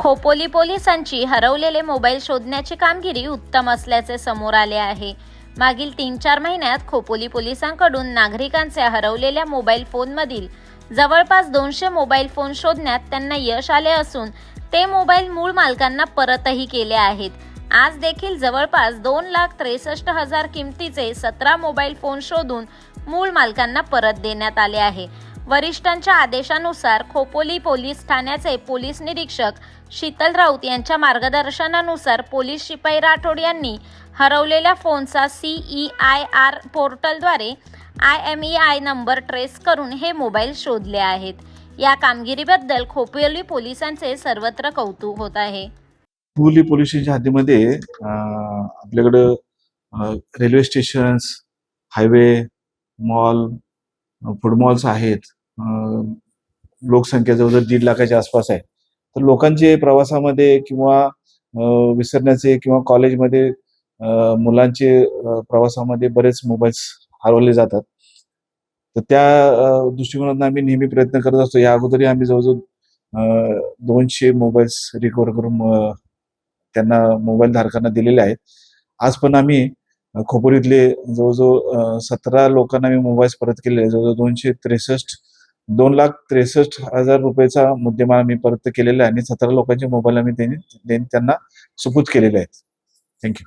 खोपोली पोलिसांची हरवलेले मोबाईल शोधण्याची कामगिरी उत्तम असल्याचे समोर आले आहे. मागील तीन चार महिन्यात खोपोली पोलिसांकडून नागरिकांचे हरवलेल्या मोबाईल फोनमधील जवळपास दोनशे मोबाईल फोन शोधण्यात त्यांना यश आले असून ते मोबाईल मूळ मालकांना परतही केले आहेत. आज देखील जवळपास दोन लाख त्रेसष्ट हजार किमतीचे सतरा मोबाईल फोन शोधून मूळ मालकांना परत देण्यात आले आहे. वरिष्ठांच्या आदेशानुसार खोपोली पोलीस ठाण्याचे पोलीस निरीक्षक शीतल राऊत यांच्या मार्गदर्शनानुसार पोलीस शिपाई राठोड यांनी हरवलेल्या फोनचा सीई आय आर पोर्टलद्वारे I M E I number trace करून हे मोबाईल शोधले आहेत. या कामगिरीबद्दल खोपोली पोलिसांचे सर्वत्र कौतुक होत आहे. खोपोली पोलीस स्टेशनच्या हद्दीमध्ये आपल्याकडं railway stations highway mall food malls आहेत. लोकसंख्या जवळजवळ दीड लाखाच्या आसपास आहे तर लोकांचे प्रवासामध्ये किंवा विसरण्याचे किंवा कॉलेजमध्ये मुलांचे प्रवासामध्ये बरेच मोबाईल्स हरवले जातात. तर त्या दृष्टिकोनातून आम्ही नेहमी प्रयत्न करत असतो. या अगोदरही आम्ही जवळजवळ दोनशे मोबाईल्स रिकवर करून त्यांना मोबाईल धारकांना दिलेले आहेत. आज पण आम्ही अ, जवळजवळ सतरा लोकांना आम्ही मोबाईल्स परत केले जवळजवळ दोनशे त्रेसष्ट दोन लाख त्रेसष्ट हजार रुपयेचा मुद्देमाल मी परत केलेला आहे आणि सतरा लोकांचे मोबाईल आम्ही त्यांनी- त्यांना सुपूत केलेले आहेत. थँक्यू